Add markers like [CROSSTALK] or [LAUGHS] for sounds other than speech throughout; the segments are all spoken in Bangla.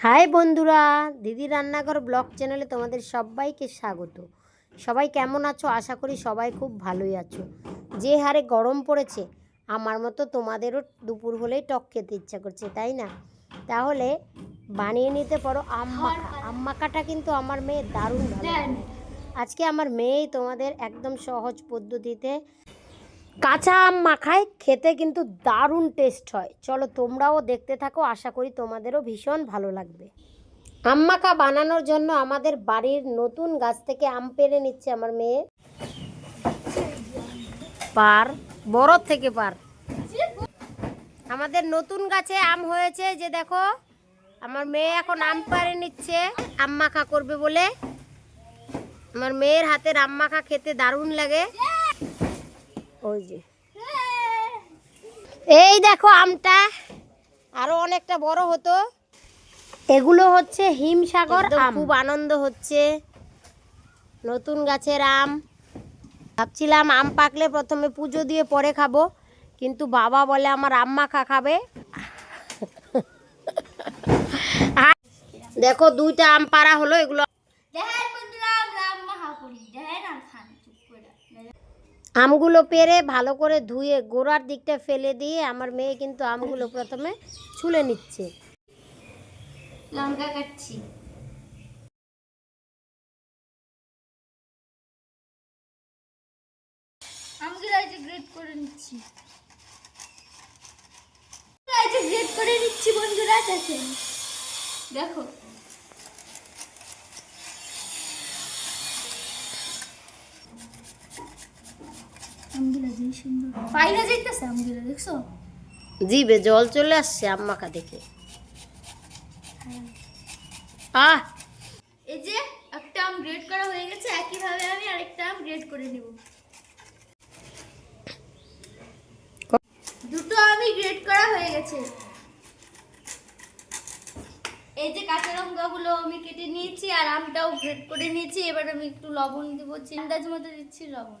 হাই বন্ধুরা, দিদি রান্নাঘর ব্লগ চ্যানেলে তোমাদের সবাইকে স্বাগত। সবাই কেমন আছো? আশা করি সবাই খুব ভালোই আছো। যে হারে গরম পড়েছে, আমার মতো তোমাদেরও দুপুর হলেই টক খেতে ইচ্ছা করছে, তাই না? তাহলে বানিয়ে নিতে পারো। আম মাখা আম মাখাটা কিন্তু আমার মেয়ে দারুণ ভালো। আজকে আমার মেয়েই তোমাদের একদম সহজ পদ্ধতিতে কাঁচা আম মাখায় খেতে কিন্তু দারুণ টেস্ট হয়। চলো তোমরাও দেখতে থাকো, আশা করি তোমাদেরও ভীষণ ভালো লাগবে। আম মাখা বানানোর জন্য আমাদের বাড়ির নতুন গাছ থেকে আম পেরে নিচ্ছে আমার মেয়ে। পার, বড় থেকে পার। আমাদের নতুন গাছে আম হয়েছে যে দেখো, আমার মেয়ে এখন আম পাড়ে নিচ্ছে, আম মাখা করবে বলে। আমার মেয়ের হাতের আম মাখা খেতে দারুণ লাগে। ওই যে। এই দেখো আমটা আরও অনেকটা বড় হতো। এগুলো হচ্ছে হিমসাগর আম। খুব আনন্দ হচ্ছে। নতুন গাছের আম। ভাবছিলাম আম পাকলে প্রথমে পুজো দিয়ে পরে খাব কিন্তু বাবা বলে আমার আম মাখা খাবে। [LAUGHS] দেখো দুইটা আম পাড়া হলো এগুলো দেখেন বন্ধুরা আমরা আম্মা হা করি দেখেন আর খান চুপ করে আমগুলো পেরে ভালো করে ধুয়ে গোড়ার দিকটা ফেলে দিয়ে আমার মেয়ে কিন্তু আমগুলো প্রথমে ছুলে নিচ্ছে। লঙ্কা কাটছি। আমগুলো গ্রেট করে নিচ্ছি। গ্রেট করে নিচ্ছি বন্ধুরা দেখো আমগুলো যে সুন্দর পাইরা যাইতেছে আমগুলো দেখছ? জিবে জল চলে আসছে আম্মাকা দেখে। আহ! এই যে একটা আম গ্রেড করা হয়ে গেছে একইভাবে আমি আরেকটা আম গ্রেড করে নেব। দুটো আমি গ্রেড করা হয়ে গেছে। এই যে কাঁচা লঙ্কাগুলো আমি কেটে নিয়েছি আর আমটাও গ্রেড করে নিয়েছি এবার আমি একটু লবণ দিব। আন্দাজ মতো দিচ্ছি লবণ।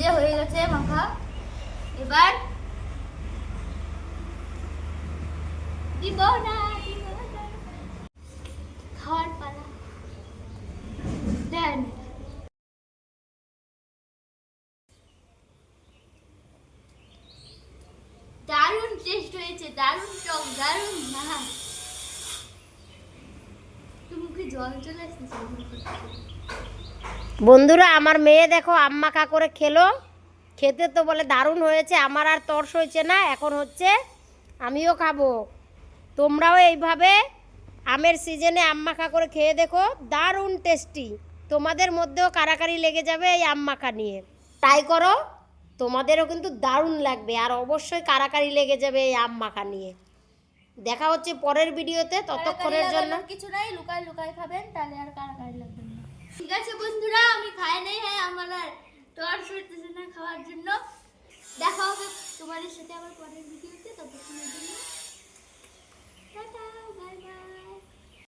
যে হয়ে গেছে মাখা এবার দিব দারুণ টেস্ট হয়েছে, দারুণ টক দারুণ না তুমি মুখে জল চলে আসতেছে বন্ধুরা আমার মেয়ে দেখো আম্মাকা করে খেলো। খেতে তো বলে দারুণ হয়েছে আমার আর তর্স হয়েছে না এখন হচ্ছে আমিও খাব। তোমরাও এইভাবে আমের সিজনে আম্মাখা করে খেয়ে দেখো দারুণ টেস্টি। তোমাদের মধ্যেও কারাকারি লেগে যাবে এই আম্মাখা নিয়ে। ট্রাই করো তোমাদেরও কিন্তু দারুণ লাগবে আর অবশ্যই কারাকারি লেগে যাবে এই আম মাখা নিয়ে। দেখা হচ্ছে পরের ভিডিওতে ততক্ষণের জন্য। কিছু নাই লুকায় লুকায় খাবেন তাহলে আর কারাকারি লাগবে না। ঠিক আছে বন্ধুরা, আমি খাই নাই হ্যাঁ আমার আর তোর সরতেছে না খাওয়ার জন্য। দেখা হবে তোমাদের সাথে আবার পরের ভিডিওতে ততক্ষণের জন্য। টাটা